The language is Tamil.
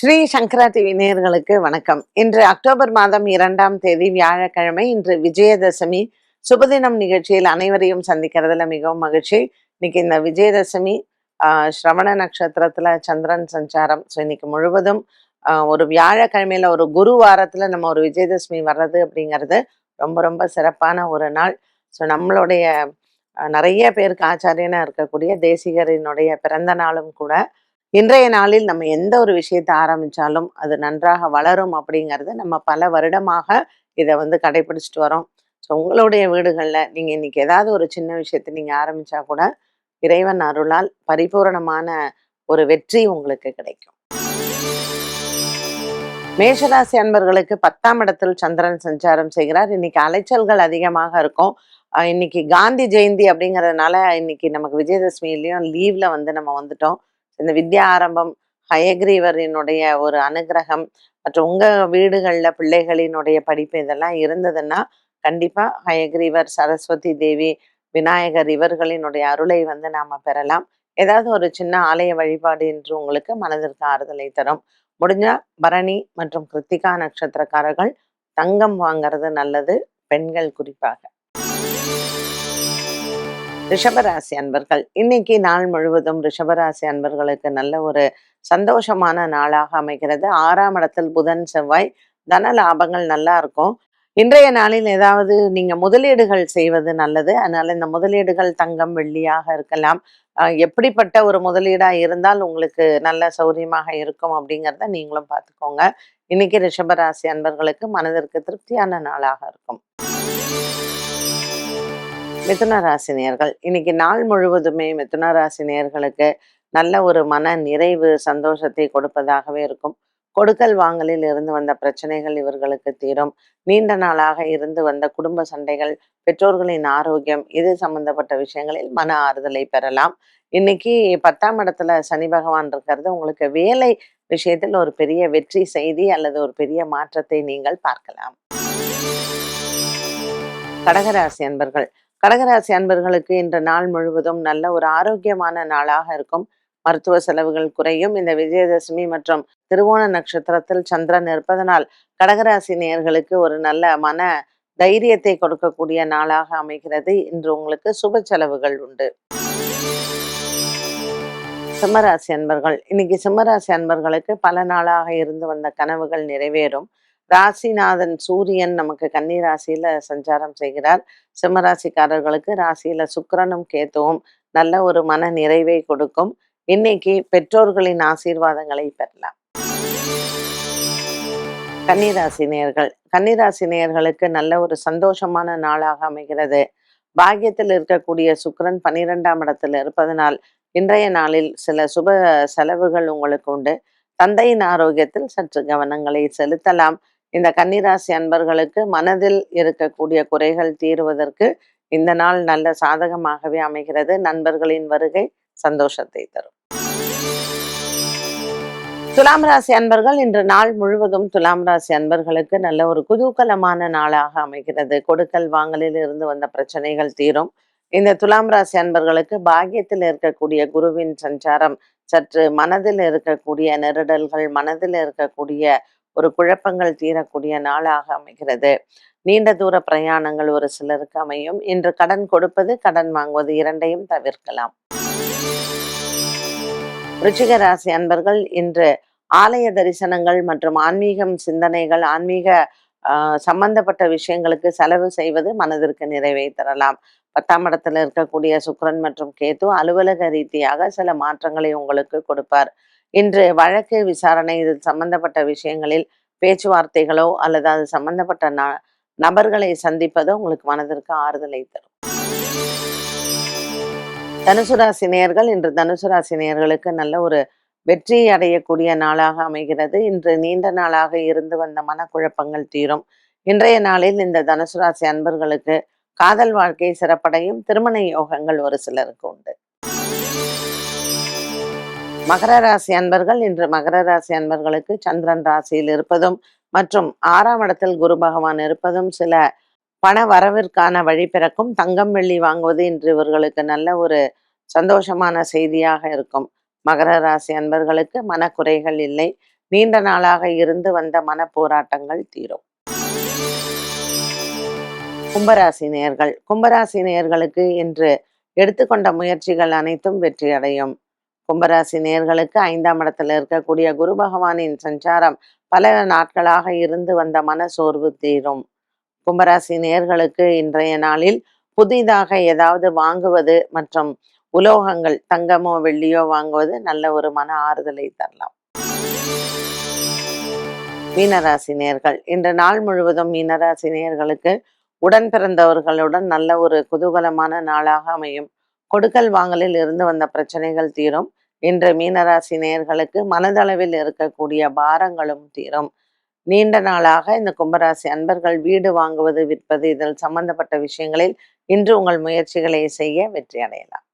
ஸ்ரீ சங்கரா டிவி நேர்களுக்கு வணக்கம். இன்று அக்டோபர் மாதம் இரண்டாம் தேதி வியாழக்கிழமை இன்று விஜயதசமி. சுபதினம் நிகழ்ச்சியில் அனைவரையும் சந்திக்கிறதுல மிகவும் மகிழ்ச்சி. இன்னைக்கு இந்த விஜயதசமி ஸ்ரவண நட்சத்திரத்துல சந்திரன் சஞ்சாரம். ஸோ இன்னைக்கு முழுவதும் ஒரு வியாழக்கிழமையில ஒரு குரு வாரத்துல நம்ம ஒரு விஜயதசமி வர்றது அப்படிங்கிறது ரொம்ப ரொம்ப சிறப்பான ஒரு நாள். ஸோ நம்மளுடைய நிறைய பேருக்கு ஆச்சாரியனா இருக்கக்கூடிய தேசிகரினுடைய பிறந்த நாளும் கூட இன்றைய நாளில் நம்ம எந்த ஒரு விஷயத்தை ஆரம்பிச்சாலும் அது நன்றாக வளரும் அப்படிங்கிறத நம்ம பல வருடமாக இதை வந்து கடைபிடிச்சிட்டு வரோம். ஸோ உங்களுடைய வீடுகளில் நீங்கள் இன்னைக்கு ஏதாவது ஒரு சின்ன விஷயத்தை நீங்கள் ஆரம்பிச்சா கூட இறைவன் அருளால் பரிபூரணமான ஒரு வெற்றி உங்களுக்கு கிடைக்கும். மேஷராசி அன்பர்களுக்கு பத்தாம் இடத்தில் சந்திரன் சஞ்சாரம் செய்கிறார். இன்னைக்கு அலைச்சல்கள் அதிகமாக இருக்கும். இன்னைக்கு காந்தி ஜெயந்தி அப்படிங்கிறதுனால இன்னைக்கு நமக்கு விஜயதசமியிலையும் லீவ்ல வந்து நம்ம வந்துட்டோம். இந்த வித்யா ஆரம்பம் ஹயக்ரீவரினுடைய ஒரு அனுகிரகம் மற்றும் உங்கள் வீடுகளில் பிள்ளைகளினுடைய படிப்பு இதெல்லாம் இருந்ததுன்னா கண்டிப்பாக ஹயக்ரீவர் சரஸ்வதி தேவி விநாயகர் இவர்களினுடைய அருளை வந்து நாம் பெறலாம். ஏதாவது ஒரு சின்ன ஆலய வழிபாடு என்று உங்களுக்கு மனதிற்கு ஆறுதலை தரும். முடிஞ்சால் பரணி மற்றும் கிருத்திகா நட்சத்திரக்காரர்கள் தங்கம் வாங்குறது நல்லது பெண்கள் குறிப்பாக. ரிஷபராசி அன்பர்கள். இன்னைக்கு நாள் முழுவதும் ரிஷபராசி அன்பர்களுக்கு நல்ல ஒரு சந்தோஷமான நாளாக அமைகிறது. ஆறாம் இடத்தில் புதன் செவ்வாய். தன லாபங்கள் நல்லா இருக்கும். இன்றைய நாளில் ஏதாவது நீங்க முதலீடுகள் செய்வது நல்லது. அதனால இந்த முதலீடுகள் தங்கம் வெள்ளியாக இருக்கலாம். எப்படிப்பட்ட ஒரு முதலீடா இருந்தால் உங்களுக்கு நல்ல சௌரியமாக இருக்கும் அப்படிங்கிறத நீங்களும் பார்த்துக்கோங்க. இன்னைக்கு ரிஷபராசி அன்பர்களுக்கு மனதிற்கு திருப்தியான நாளாக இருக்கும். மிதுன ராசி இன்னைக்கு நாள் முழுவதுமே மிதுன ராசி நல்ல ஒரு மன நிறைவு சந்தோஷத்தை கொடுப்பதாகவே இருக்கும். கொடுக்கல் வாங்கலில் இருந்து வந்த பிரச்சனைகள் இவர்களுக்கு தீரும். நீண்ட நாளாக இருந்து வந்த குடும்ப சண்டைகள் பெற்றோர்களின் ஆரோக்கியம் இது சம்பந்தப்பட்ட விஷயங்களில் மன ஆறுதலை பெறலாம். இன்னைக்கு பத்தாம் இடத்துல சனி பகவான் இருக்கிறது. உங்களுக்கு வேலை விஷயத்தில் ஒரு பெரிய வெற்றி செய்தி அல்லது ஒரு பெரிய மாற்றத்தை நீங்கள் பார்க்கலாம். கடகராசி அன்பர்கள் கடகராசி அன்பர்களுக்கு இன்று நாள் முழுவதும் நல்ல ஒரு ஆரோக்கியமான நாளாக இருக்கும். மருத்துவ செலவுகள் குறையும். இந்த விஜயதசமி மற்றும் திருவோண நட்சத்திரத்தில் சந்திரன் இருப்பதனால் கடகராசி நேயர்களுக்கு ஒரு நல்ல மன தைரியத்தை கொடுக்கக்கூடிய நாளாக அமைகிறது. இன்று உங்களுக்கு சுப செலவுகள் உண்டு. சிம்மராசி அன்பர்கள். இன்னைக்கு சிம்மராசி அன்பர்களுக்கு பல நாளாக இருந்து வந்த கனவுகள் நிறைவேறும். ராசிநாதன் சூரியன் நமக்கு கன்னி ராசியில சஞ்சாரம் செய்கிறார். சிம்மராசிக்காரர்களுக்கு ராசியில சுக்கிரனும் கேத்துவும் நல்ல ஒரு மன நிறைவை கொடுக்கும். இன்னைக்கு பெற்றோர்களின் ஆசீர்வாதங்களை பெறலாம். கன்னிராசி நேயர்கள் கன்னிராசி நேயர்களுக்கு நல்ல ஒரு சந்தோஷமான நாளாக அமைகிறது. பாக்கியத்தில் இருக்கக்கூடிய சுக்கரன் பன்னிரெண்டாம் இடத்தில் இருப்பதனால் இன்றைய நாளில் சில சுப செலவுகள் உங்களுக்கு உண்டு. தந்தையின் ஆரோக்கியத்தில் சற்று கவனங்களை செலுத்தலாம். இந்த கன்னிராசி அன்பர்களுக்கு மனதில் இருக்கக்கூடிய குறைகள் தீருவதற்கு இந்த நாள் நல்ல சாதகமாகவே அமைகிறது. நண்பர்களின் வருகை சந்தோஷத்தை தரும். துலாம் ராசி அன்பர்கள் இன்று நாள் முழுவதும் துலாம் ராசி அன்பர்களுக்கு நல்ல ஒரு குதூகலமான நாளாக அமைகிறது. கொடுக்கல் வாங்கலில் இருந்து வந்த பிரச்சனைகள் தீரும். இந்த துலாம் ராசி அன்பர்களுக்கு பாக்கியத்தில் இருக்கக்கூடிய குருவின் சஞ்சாரம் சற்று மனதில் இருக்கக்கூடிய நெருடல்கள் மனதில் இருக்கக்கூடிய ஒரு குழப்பங்கள் தீரக்கூடிய நாளாக அமைகிறது. நீண்ட தூர பிரயாணங்கள் ஒரு சிலருக்கு அமையும். இன்று கடன் கொடுப்பது கடன் வாங்குவது இரண்டையும் தவிர்க்கலாம். ருச்சிக ராசி அன்பர்கள் இன்று ஆலய தரிசனங்கள் மற்றும் ஆன்மீகம் சிந்தனைகள் ஆன்மீக ஆஹ், சம்பந்தப்பட்ட விஷயங்களுக்கு செலவு செய்வது மனதிற்கு நிறைவை தரலாம். பத்தாம் இடத்துல இருக்கக்கூடிய சுக்ரன் மற்றும் கேது அலுவலக ரீதியாக சில மாற்றங்களை உங்களுக்கு கொடுப்பார். இன்று வழக்கு விசாரணை இது சம்பந்தப்பட்ட விஷயங்களில் பேச்சுவார்த்தைகளோ அல்லது அது சம்பந்தப்பட்ட ந நபர்களை சந்திப்பதோ உங்களுக்கு மனதிற்கு ஆறுதலை தரும். தனுசு ராசி நேர்கள் இன்று தனுசு ராசி நேர்களுக்கு நல்ல ஒரு வெற்றி அடையக்கூடிய நாளாக அமைகிறது. இன்று நீண்ட நாளாக இருந்து வந்த மனக்குழப்பங்கள் தீரும். இன்றைய நாளில் இந்த தனுசு ராசி அன்பர்களுக்கு காதல் வாழ்க்கை சிறப்படையும். திருமண யோகங்கள் ஒரு சிலருக்கு உண்டு. மகர ராசி அன்பர்கள் இன்று மகர ராசி அன்பர்களுக்கு சந்திரன் ராசியில் இருப்பதும் மற்றும் ஆறாம் இடத்தில் குரு பகவான் இருப்பதும் சில பண வரவிற்கான வழி பிறக்கும். தங்கம் வெள்ளி வாங்குவது இன்று இவர்களுக்கு நல்ல ஒரு சந்தோஷமான செய்தியாக இருக்கும். மகர ராசி அன்பர்களுக்கு மனக்குறைகள் இல்லை. நீண்ட நாளாக இருந்து வந்த மன போராட்டங்கள் தீரும். கும்பராசி நேர்கள். கும்பராசி நேயர்களுக்கு இன்று எடுத்துக்கொண்ட முயற்சிகள் அனைத்தும் வெற்றி அடையும் கும்பராசி நேர்களுக்கு ஐந்தாம் இடத்துல இருக்கக்கூடிய குரு பகவானின் சஞ்சாரம் பல நாட்களாக இருந்து வந்த மன சோர்வு தீரும். கும்பராசி நேர்களுக்கு இன்றைய நாளில் புதிதாக ஏதாவது வாங்குவது மற்றும் உலோகங்கள் தங்கமோ வெள்ளியோ வாங்குவது நல்ல ஒரு மன ஆறுதலை தரலாம். மீனராசி நேர்கள் இன்று நாள் முழுவதும் மீனராசி நேர்களுக்கு உடன் பிறந்தவர்களுடன் நல்ல ஒரு குதூகலமான நாளாக அமையும். கொடுக்கல் வாங்கலில் இருந்து வந்த பிரச்சனைகள் தீரும். இன்று மீனராசி நேர்களுக்கு மனதளவில் இருக்கக்கூடிய பாரங்களும் தீரும். நீண்ட நாளாக இந்த கும்பராசி அன்பர்கள் வீடு வாங்குவது விற்பது இதில் சம்பந்தப்பட்ட விஷயங்களில் இன்று உங்கள் முயற்சிகளை செய்ய வெற்றி அடையலாம்.